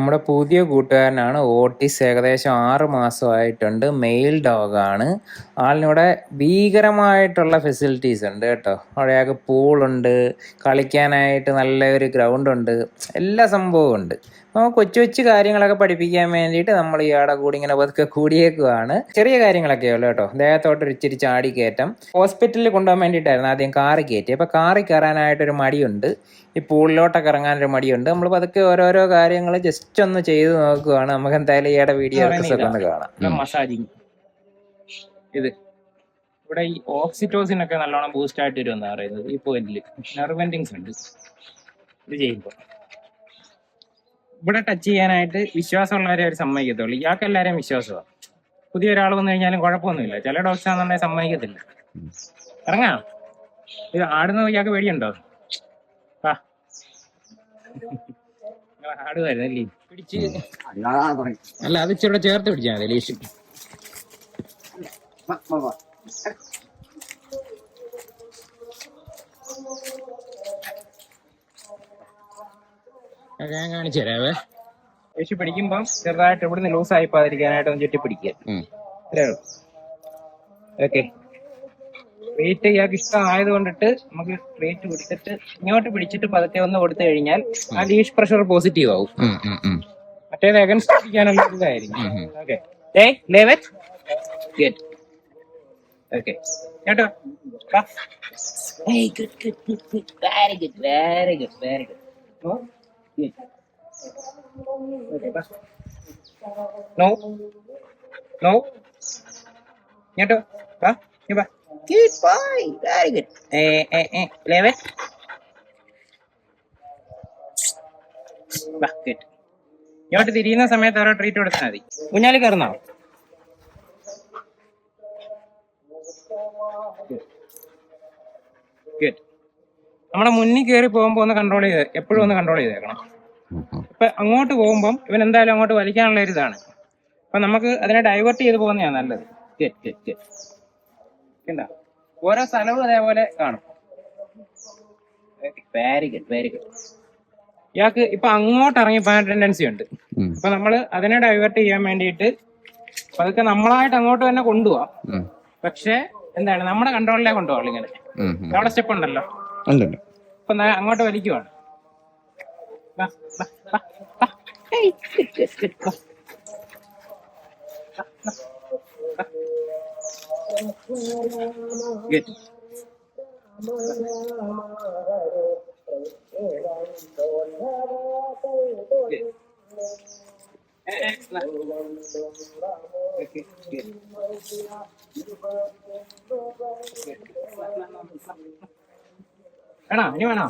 നമ്മുടെ പുതിയ കൂട്ടുകാരനാണ് ഓട്ടിസ് ഏകദേശം ആറ് മാസമായിട്ടുണ്ട്. മെയിൽ ഡോഗാണ് ആളിനിവിടെ ഭീകരമായിട്ടുള്ള ഫെസിലിറ്റീസ് ഉണ്ട് കേട്ടോ. അവിടെ അയാൾക്ക് പൂളുണ്ട് കളിക്കാനായിട്ട് നല്ല ഒരു ഗ്രൗണ്ട് ഉണ്ട്. എല്ലാ സംഭവവും ഉണ്ട്. അപ്പോൾ കൊച്ചു കൊച്ചു കാര്യങ്ങളൊക്കെ പഠിപ്പിക്കാൻ വേണ്ടിയിട്ട് നമ്മൾ ഇയാടെ കൂടി ഇങ്ങനെ പതുക്കെ കൂടിയേക്കുവാണ്. ചെറിയ കാര്യങ്ങളൊക്കെ ഉള്ളു കേട്ടോ. ദേഹത്തോട്ട് ഒരു ഇച്ചിരി ചാടി കയറ്റം. ഹോസ്പിറ്റലിൽ കൊണ്ടുപോകാൻ വേണ്ടിയിട്ടായിരുന്നു ആദ്യം കാറി കയറ്റി അപ്പോൾ കാറിൽ കയറാനായിട്ടൊരു മടിയുണ്ട്. ഈ പൂളിലോട്ടൊക്കെ ഇറങ്ങാനൊരു മടിയുണ്ട്. നമ്മൾ പതുക്കെ ഓരോരോ കാര്യങ്ങൾ ജസ്റ്റ് ഒന്ന് ചെയ്ത് നോക്കുകയാണ് നമുക്ക് എന്തായാലും ഈയുടെ വീഡിയോ ഒന്ന് കാണാം. മസാജിങ്. ഇത്. ഇവിടെ ഈ ഓക്സിറ്റോസിൻ ഒക്കെ നല്ലോണം ബൂസ്റ്റ് ആയിട്ട് വരുമെന്നാ പറയുന്നത് ഈ പോയിന്റിൽ നെർവെൻഡിങ്സ് ഉണ്ട്. ഇത് ചെയ്യുമ്പോൾ ഇവിടെ ടച്ച് ചെയ്യാനായിട്ട് വിശ്വാസമുള്ളവരെ അവർ സമ്മതിക്കത്തുള്ളൂ. ഇയാൾക്ക് എല്ലാവരെയും വിശ്വാസമാണ് പുതിയ ഒരാൾ വന്നു കഴിഞ്ഞാലും കുഴപ്പമൊന്നുമില്ല. ചില ഡോക്ടർ ആണെന്നുണ്ടെങ്കിൽ സമ്മതിക്കത്തില്ല. ഇറങ്ങാം. ഇത് ആടുന്ന ഇയാൾക്ക് പേടിയുണ്ടോ? അല്ല? അത് ഇച്ചിരി ചേർത്ത് പിടിച്ചാൽ മതി ലീഷ്. അത് ഞാൻ കാണിച്ചു തരാവേ. യേശു പിടിക്കുമ്പം ചെറുതായിട്ട് ഇവിടുന്ന് ലൂസ് ആയി പോകാതിരിക്കാനായിട്ട് ഒന്ന് ചുറ്റി പിടിക്കുക ഓക്കെ വെയിറ്റ് ഇയാൾക്ക് ഇഷ്ടമായത് കൊണ്ടിട്ട് നമുക്ക് വെയിറ്റ് പിടിച്ചിട്ട് ഇങ്ങോട്ട് പിടിച്ചിട്ട് പതുക്കെ ഒന്ന് കൊടുത്തു കഴിഞ്ഞാൽ ആ ലീഷ് പ്രഷർ പോസിറ്റീവ് ആവും. മറ്റേത് അഗൻസ്റ്റ് പിടിക്കാനുള്ള ഇതായിരിക്കും. Okay eh leave it good okay കേട്ടോ? Good good good good very good very good very good no കേട്ടോ? ബാ good boy. Very good. Eh, eh, eh. Leave it ബാ ഗുഡ് ഇങ്ങോട്ട് തിരിയുന്ന സമയത്ത് ഓരോ ട്രീറ്റ് കൊടുത്താൽ മതി. കുഞ്ഞാലി കയറുന്നോ ഗുഡ് നമ്മുടെ മുന്നിൽ കയറി പോകുമ്പോൾ ഒന്ന് കൺട്രോൾ ചെയ്ത് എപ്പോഴും ഒന്ന് കൺട്രോൾ ചെയ്തേക്കണം. ഇപ്പൊ അങ്ങോട്ട് പോകുമ്പോൾ ഇവൻ എന്തായാലും അങ്ങോട്ട് വലിക്കാനുള്ള ഒരു ഇതാണ്. അപ്പൊ നമുക്ക് അതിനെ ഡൈവേർട്ട് ചെയ്ത് പോകുന്നതാണ് നല്ലത്. ഗുഡ് ഗുഡ് ഗുഡ് കണ്ടോ ഓരോ സ്ഥലവും അതേപോലെ കാണും. വെരി ഗുഡ് വെരി ഗുഡ് ഇയാൾക്ക് ഇപ്പൊ അങ്ങോട്ട് ഇറങ്ങി പോകാൻ ടെൻഡൻസി ഉണ്ട്. അപ്പൊ നമ്മൾ അതിനെ ഡൈവേർട്ട് ചെയ്യാൻ വേണ്ടിയിട്ട് അതൊക്കെ നമ്മളായിട്ട് അങ്ങോട്ട് തന്നെ കൊണ്ടുപോവാം. പക്ഷെ എന്താണ് നമ്മുടെ കൺട്രോളിലേ കൊണ്ടുപോകാം ഇങ്ങനെ. അവിടെ സ്റ്റെപ്പ് ഉണ്ടല്ലോ. അപ്പൊ അങ്ങോട്ട് വലിക്കുവാണ്. Hey, good, good, വാ. Okay, good. വേണോ? ഇനി വേണോ?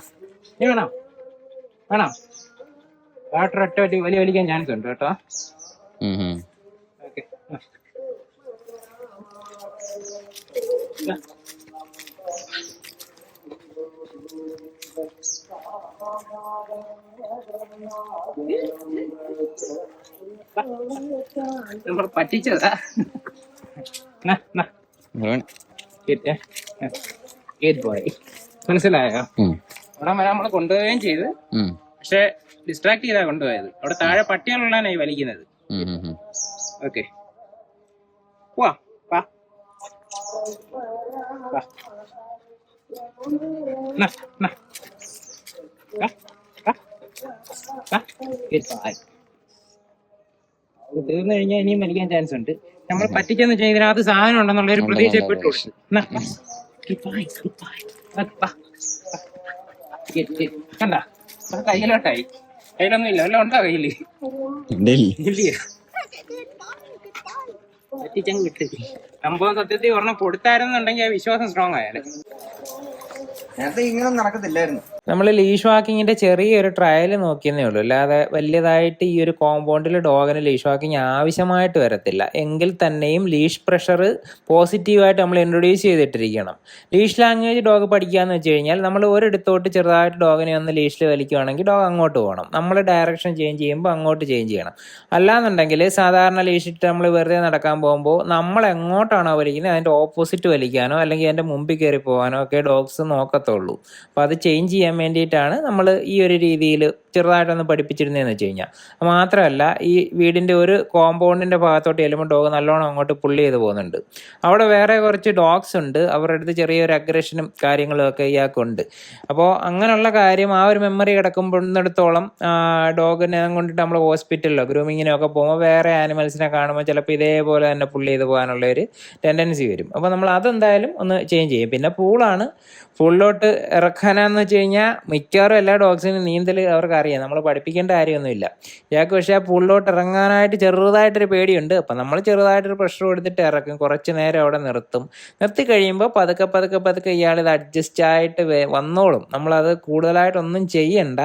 ഇനി വേണോ? വേണോ? വാട്ടർ ഒറ്റ വലിയ വലിക്കാൻ ചാൻസ് ഉണ്ട് കേട്ടോ. ഓക്കെ നമ്മൾ പറ്റിച്ചതാ. eh? Eh. മനസ്സിലായോ? അവിടെ വരെ നമ്മൾ കൊണ്ടുപോവുകയും ചെയ്ത്. പക്ഷെ ഡിസ്ട്രാക്ട് ചെയ്താ കൊണ്ടുപോയത്. അവിടെ താഴെ പട്ടികളുള്ളതാണ് ഈ വലിക്കുന്നത്. ഓക്കെ വാ വാ വാ. വാ. ഇത് തീർന്നു കഴിഞ്ഞാൽ ഇനിയും വലിക്കാൻ ചാൻസ് ഉണ്ട് നമ്മൾ പറ്റിച്ചെന്ന് വെച്ചാൽ ഇതിനകത്ത് സാധനം ഉണ്ടെന്നുള്ള ഒരു പ്രതീക്ഷ പെട്ടു കൊടുത്തു. കണ്ട കയ്യിലോട്ടായി കയ്യിലൊന്നും ഇല്ല വല്ല ഉണ്ടോ കയ്യിൽ ഇല്ല പറ്റിച്ചങ്ങ് വിട്ട് സംഭവം സത്യത്തിൽ ഒരെണ്ണം കൊടുത്തായിരുന്നുണ്ടെങ്കിൽ ആ വിശ്വാസം സ്ട്രോങ് ആയാലും നേരത്തെ ഇങ്ങനെ നടക്കത്തില്ലായിരുന്നു. നമ്മൾ ലീഷ് വാക്കിങ്ങിന്റെ ചെറിയൊരു ട്രയൽ നോക്കിയെന്നേ ഉള്ളൂ. അല്ലാതെ വലിയതായിട്ട് ഈ ഒരു കോമ്പൗണ്ടിൽ ഡോഗിന് ലീഷ് വാക്കിങ് ആവശ്യമായിട്ട് വരത്തില്ല. എങ്കിൽ തന്നെയും ലീഷ് പ്രഷർ പോസിറ്റീവായിട്ട് നമ്മൾ ഇൻട്രൊഡ്യൂസ് ചെയ്തിട്ടിരിക്കണം. ലീഷ് ലാംഗ്വേജ് ഡോഗ് പഠിക്കാന്ന് വെച്ച് കഴിഞ്ഞാൽ നമ്മൾ ഒരിടത്തോട്ട് ചെറുതായിട്ട് ഡോഗിനെ ഒന്ന് ലീഷിൽ വലിക്കുകയാണെങ്കിൽ ഡോഗ് അങ്ങോട്ട് പോകണം. നമ്മൾ ഡയറക്ഷൻ ചേഞ്ച് ചെയ്യുമ്പോൾ അങ്ങോട്ട് ചേഞ്ച് ചെയ്യണം. അല്ലാന്നുണ്ടെങ്കിൽ സാധാരണ ലീഷിട്ട് നമ്മൾ വെറുതെ നടക്കാൻ പോകുമ്പോൾ നമ്മൾ എങ്ങോട്ടാണോ വലിക്കുന്നത് അതിന്റെ ഓപ്പോസിറ്റ് വലിക്കാനോ അല്ലെങ്കിൽ അതിന്റെ മുമ്പിൽ കയറി പോകാനോ ഒക്കെ ഡോഗ്സ് നോക്കത്തുള്ളൂ. അപ്പോൾ അത് ചേഞ്ച് ചെയ്യാൻ വേണ്ടിയിട്ടാണ് നമ്മൾ ഈ ഒരു രീതിയിൽ ചെറുതായിട്ടൊന്ന് പഠിപ്പിച്ചിരുന്നതെന്ന് വെച്ച് കഴിഞ്ഞാൽ മാത്രമല്ല ഈ വീടിന്റെ ഒരു കോമ്പൗണ്ടിന്റെ ഭാഗത്തോട്ട് ചെല്ലുമ്പോൾ ഡോഗ് നല്ലോണം അങ്ങോട്ട് പുള്ളി ചെയ്ത് പോകുന്നുണ്ട്. അവിടെ വേറെ കുറച്ച് ഡോഗ്സ് ഉണ്ട്. അവരുടെ അടുത്ത് ചെറിയൊരു അഗ്രഷനും കാര്യങ്ങളും ഒക്കെ ഇയാൾക്കുണ്ട്. അപ്പോൾ അങ്ങനെയുള്ള കാര്യം ആ ഒരു മെമ്മറി കിടക്കുമ്പോഴത്തോളം ഡോഗിനെ കൊണ്ടിട്ട് നമ്മൾ ഹോസ്പിറ്റലിലോ ഗ്രൂമിങ്ങിനോ ഒക്കെ പോകുമ്പോൾ വേറെ ആനിമൽസിനെ കാണുമ്പോൾ ചിലപ്പോൾ ഇതേപോലെ തന്നെ പുള്ളി ചെയ്ത് പോകാനുള്ള ഒരു ടെൻഡൻസി വരും. അപ്പോൾ നമ്മൾ അതെന്തായാലും ഒന്ന് ചേഞ്ച് ചെയ്യും. പിന്നെ പൂളാണ് പൂളിലോട്ട് ഇറക്കാനാന്ന് വെച്ച് മിക്കവാറും എല്ലാ ഡോഗ്സിനും നീന്തൽ അവർക്ക് അറിയാം. നമ്മൾ പഠിപ്പിക്കേണ്ട കാര്യമൊന്നുമില്ല. ഇയാൾക്ക് പക്ഷേ ആ പൂളിലോട്ട് ഇറങ്ങാനായിട്ട് ചെറുതായിട്ടൊരു പേടിയുണ്ട്. അപ്പം നമ്മൾ ചെറുതായിട്ടൊരു പ്രഷർ കൊടുത്തിട്ട് ഇറക്കും. കുറച്ച് നേരം അവിടെ നിർത്തും. നിർത്തി കഴിയുമ്പോൾ പതുക്കെ പതുക്കെ പതുക്കെ ഇയാൾ ഇത് അഡ്ജസ്റ്റ് ആയിട്ട് വന്നോളും. നമ്മളത് കൂടുതലായിട്ടൊന്നും ചെയ്യണ്ട.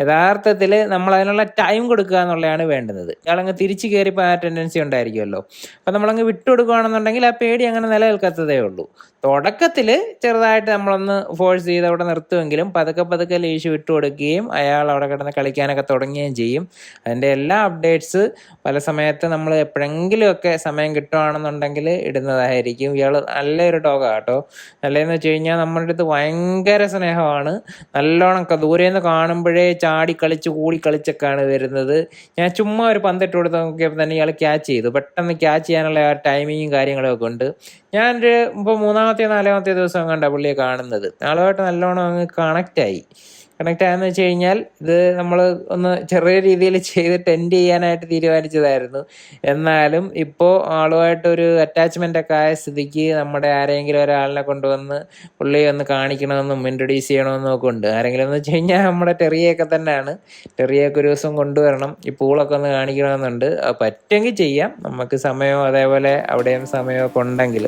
യഥാർത്ഥത്തിൽ നമ്മൾ അതിനുള്ള ടൈം കൊടുക്കുക എന്നുള്ളതാണ് വേണ്ടുന്നത് ഇയാളങ്ങ് തിരിച്ച് കയറിപ്പോൾ ആ ടെൻഡൻസി ഉണ്ടായിരിക്കുമല്ലോ. അപ്പം നമ്മളങ്ങ് വിട്ടുകൊടുക്കുകയാണെന്നുണ്ടെങ്കിൽ ആ പേടി അങ്ങനെ നിലനിൽക്കത്തതേ ഉള്ളൂ. തുടക്കത്തിൽ ചെറുതായിട്ട് നമ്മളൊന്ന് ഫോഴ്സ് ചെയ്ത് അവിടെ നിർത്തുമെങ്കിലും പതുക്കെ പതുക്കെ പതുക്കെ ലീഷ് വിട്ടു കൊടുക്കുകയും അയാൾ അവിടെ കിടന്ന് കളിക്കാനൊക്കെ തുടങ്ങുകയും ചെയ്യും. അതിന്റെ എല്ലാ അപ്ഡേറ്റ്സ് പല സമയത്ത് നമ്മൾ എപ്പോഴെങ്കിലുമൊക്കെ സമയം കിട്ടുകയാണെന്നുണ്ടെങ്കിൽ ഇടുന്നതായിരിക്കും. ഇയാൾ നല്ലൊരു ഡോഗാണ് കേട്ടോ. നല്ലതെന്ന് വെച്ച് കഴിഞ്ഞാൽ നമ്മുടെ അടുത്ത് ഭയങ്കര സ്നേഹമാണ്. നല്ലോണം ദൂരെ നിന്ന് കാണുമ്പോഴേ ചാടി കളിച്ച് കൂടി കളിച്ചൊക്കെയാണ് വരുന്നത്. ഞാൻ ചുമ്മാ ഒരു പന്തിട്ട് കൊടുത്ത് നോക്കിയപ്പോൾ തന്നെ ഇയാൾ ക്യാച്ച് ചെയ്തു. പെട്ടെന്ന് ക്യാച്ച് ചെയ്യാനുള്ള ആ ടൈമിങ്ങും കാര്യങ്ങളൊക്കെ ഉണ്ട്. ഞാനൊരു ഇപ്പോൾ മൂന്നാമത്തെ നാലാമത്തെ ദിവസം കണ്ട പുള്ളിയെ കാണുന്നത്. ആളുമായിട്ട് നല്ലോണം അങ്ങ് കണക്റ്റ് ആയി. കണക്റ്റ് ആയെന്ന് വെച്ച് കഴിഞ്ഞാൽ ഇത് നമ്മൾ ഒന്ന് ചെറിയ രീതിയിൽ ചെയ്ത് ടെൻഡ് ചെയ്യാനായിട്ട് തീരുമാനിച്ചതായിരുന്നു. എന്നാലും ഇപ്പോൾ ആളുമായിട്ടൊരു അറ്റാച്ച്മെന്റ് ഒക്കെ ആയ സ്ഥിതിക്ക് നമ്മുടെ ആരെങ്കിലും ഒരാളിനെ കൊണ്ടുവന്ന് പുള്ളിയെ ഒന്ന് കാണിക്കണമെന്നും ഇൻട്രൊഡ്യൂസ് ചെയ്യണമെന്നും ഒക്കെ ഉണ്ട്. ആരെങ്കിലും എന്ന് വെച്ച് കഴിഞ്ഞാൽ നമ്മുടെ ടെറിയൊക്കെ തന്നെയാണ്. ടെറിയൊക്കെ ഒരു ദിവസം കൊണ്ടുവരണം. ഈ പൂളൊക്കെ ഒന്ന് കാണിക്കണമെന്നുണ്ട്. പറ്റുമെങ്കിൽ ചെയ്യാം. നമുക്ക് സമയമോ അതേപോലെ അവിടെയും സമയമൊക്കെ ഉണ്ടെങ്കിൽ.